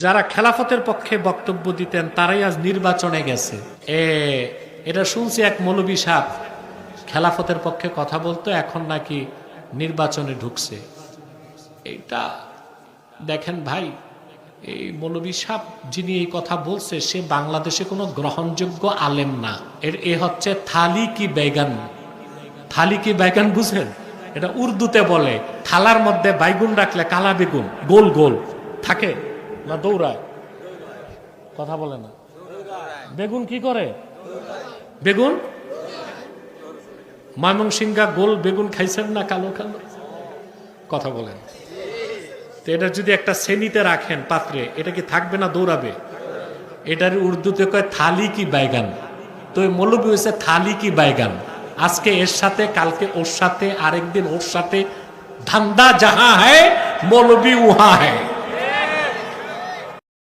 যারা খেলাফতের পক্ষে বক্তব্য দিতেন, তারাই আজ নির্বাচনে গেছে। এ, এটা শুনছি এক মৌলবী সাপ খেলাফতের পক্ষে কথা বলতো, এখন নাকি নির্বাচনে ঢুকছে। এটা দেখেন ভাই, এই মৌলবী সাহ যিনি এই কথা বলছে, সে বাংলাদেশে কোনো গ্রহণযোগ্য আলেম না। এর, এ হচ্ছে থালি কি বেগান। থালি কি বেগান বুঝেন? এটা উর্দুতে বলে, থালার মধ্যে বাইগুন রাখলে কালা বেগুন, গোল গোল। থাকে? না দৌড়ায়? কথা বলে না। বেগুন কি করে? বেগুন? ময়মনসিংহা গোল বেগুন খাইছেন না কালো কালো? কথা বলেন। তো এটা যদি একটা শ্রেণীতে রাখেন পাত্রে, এটা কি থাকবে না দৌড়াবে? এটার উর্দুতে কয়, থালি কি বাইগান? তো মৌলবী হয়েছে থালি কি বাইগান? আজকে এর সাথে, কালকে ওর সাথে, আরেকদিন ওর সাথে, ধান্দা যাহা হ্যায় মৌলবী উহা হ্যায়